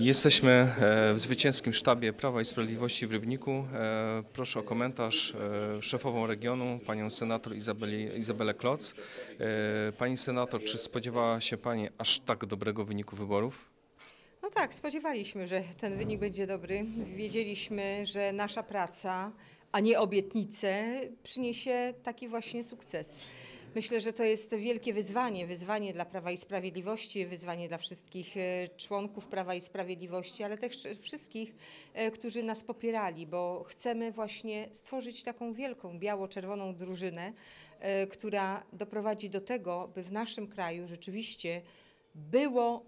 Jesteśmy e, w zwycięskim sztabie Prawa i Sprawiedliwości w Rybniku. E, Proszę o komentarz e, szefową regionu, panią senator Izabeli, Izabelę Kloc. Pani senator, czy spodziewała się pani aż tak dobrego wyniku wyborów? No tak, spodziewaliśmy, że ten wynik będzie dobry. Wiedzieliśmy, że nasza praca, a nie obietnice, przyniesie taki właśnie sukces. Myślę, że to jest wielkie wyzwanie, wyzwanie dla Prawa i Sprawiedliwości, wyzwanie dla wszystkich e, członków Prawa i Sprawiedliwości, ale też wszystkich, e, którzy nas popierali, bo chcemy właśnie stworzyć taką wielką biało-czerwoną drużynę, e, która doprowadzi do tego, by w naszym kraju rzeczywiście było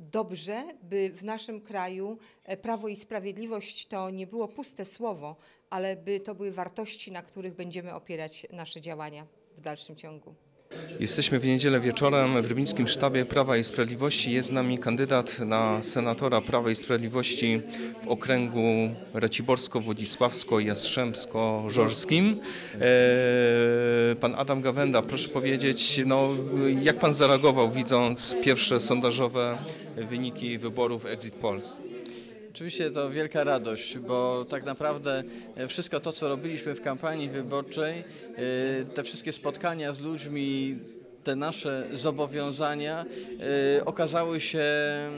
dobrze, by w naszym kraju Prawo i Sprawiedliwość to nie było puste słowo, ale by to były wartości, na których będziemy opierać nasze działania w dalszym ciągu. Jesteśmy w niedzielę wieczorem w Rybnickim Sztabie Prawa i Sprawiedliwości. Jest z nami kandydat na senatora Prawa i Sprawiedliwości w okręgu Raciborsko-Wodzisławsko-Jastrzębsko-Żorskim. E, Pan Adam Gawenda, proszę powiedzieć, no, jak pan zareagował widząc pierwsze sondażowe wyniki wyborów Exit Polls? Oczywiście to wielka radość, bo tak naprawdę e, wszystko to, co robiliśmy w kampanii wyborczej, e, te wszystkie spotkania z ludźmi, te nasze zobowiązania e, okazały się e,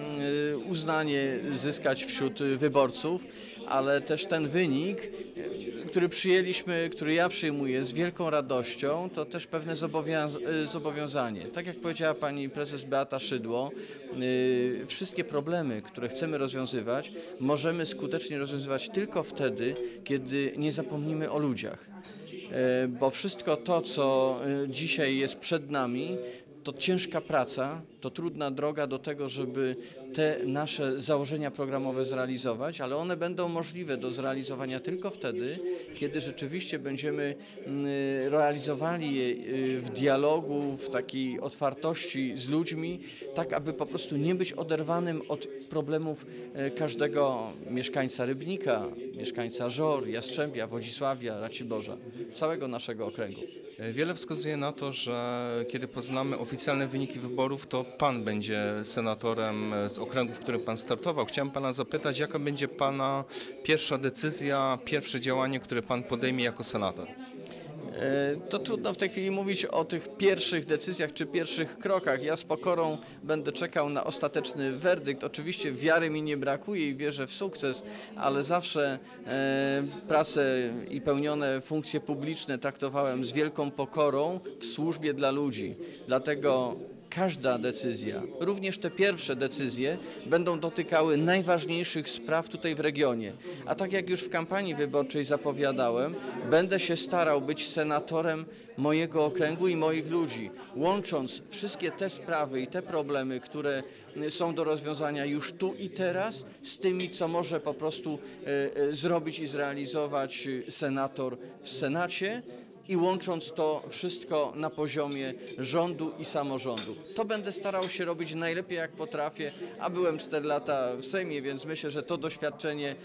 uznanie zyskać wśród wyborców, ale też ten wynik, który przyjęliśmy, który ja przyjmuję z wielką radością, to też pewne e, zobowiązanie. Tak jak powiedziała pani prezes Beata Szydło, e, wszystkie problemy, które chcemy rozwiązywać, możemy skutecznie rozwiązywać tylko wtedy, kiedy nie zapomnimy o ludziach. E, bo wszystko to, co dzisiaj jest przed nami, to ciężka praca, to trudna droga do tego, żeby te nasze założenia programowe zrealizować, ale one będą możliwe do zrealizowania tylko wtedy, kiedy rzeczywiście będziemy mm, realizowali je y, w dialogu, w takiej otwartości z ludźmi, tak aby po prostu nie być oderwanym od problemów e, każdego mieszkańca Rybnika, mieszkańca Żor, Jastrzębia, Wodzisławia, Raciborza, całego naszego okręgu. Wiele wskazuje na to, że kiedy poznamy oficjalne wyniki wyborów, to pan będzie senatorem z okręgu, w którym pan startował. Chciałem pana zapytać, jaka będzie pana pierwsza decyzja, pierwsze działanie, które pan podejmie jako senator? E, To trudno w tej chwili mówić o tych pierwszych decyzjach czy pierwszych krokach. Ja z pokorą będę czekał na ostateczny werdykt. Oczywiście wiary mi nie brakuje i wierzę w sukces, ale zawsze e, pracę i pełnione funkcje publiczne traktowałem z wielką pokorą w służbie dla ludzi. Dlatego każda decyzja, również te pierwsze decyzje, będą dotykały najważniejszych spraw tutaj w regionie. A tak jak już w kampanii wyborczej zapowiadałem, będę się starał być senatorem mojego okręgu i moich ludzi, łącząc wszystkie te sprawy i te problemy, które y, są do rozwiązania już tu i teraz, z tymi, co może po prostu y, y, zrobić i zrealizować y, senator w Senacie i łącząc to wszystko na poziomie rządu i samorządu. To będę starał się robić najlepiej jak potrafię, a byłem 4 lata w Sejmie, więc myślę, że to doświadczenie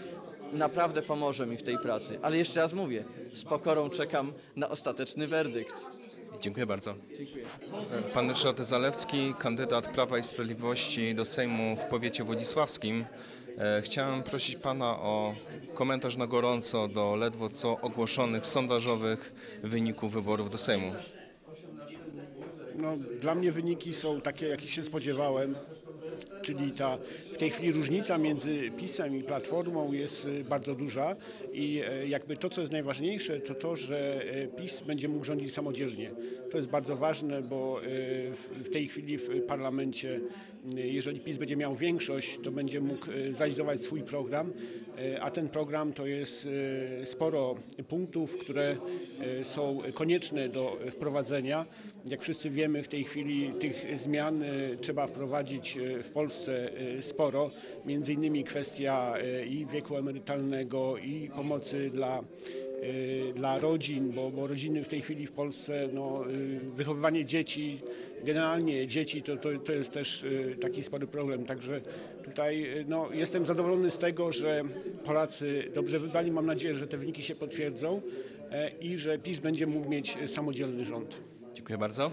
naprawdę pomoże mi w tej pracy. Ale jeszcze raz mówię, z pokorą czekam na ostateczny werdykt. Dziękuję bardzo. E, Pan Ryszard Zalewski, kandydat Prawa i Sprawiedliwości do Sejmu w powiecie wodzisławskim. E, Chciałem prosić pana o komentarz na gorąco do ledwo co ogłoszonych sondażowych wyników wyborów do Sejmu. No, dla mnie wyniki są takie, jakich się spodziewałem, czyli ta w tej chwili różnica między PiSem i Platformą jest y, bardzo duża i e, jakby to, co jest najważniejsze, to to, że e, PiS będzie mógł rządzić samodzielnie. To jest bardzo ważne, bo w tej chwili w parlamencie, y, jeżeli PiS będzie miał większość, to będzie mógł zrealizować swój program, a ten program to jest sporo punktów, które są konieczne do wprowadzenia. Jak wszyscy wiemy, w tej chwili tych zmian trzeba wprowadzić w Polsce e, sporo, między innymi kwestia e, i wieku emerytalnego i pomocy dla e, dla rodzin, bo, bo rodziny w tej chwili w Polsce, no, y, wychowywanie dzieci, generalnie dzieci to, to, to jest też y, taki spory problem. Także tutaj y, no, jestem zadowolony z tego, że Polacy dobrze wybrali. Mam nadzieję, że te wyniki się potwierdzą e, i że PiS będzie mógł mieć samodzielny rząd. Dziękuję bardzo.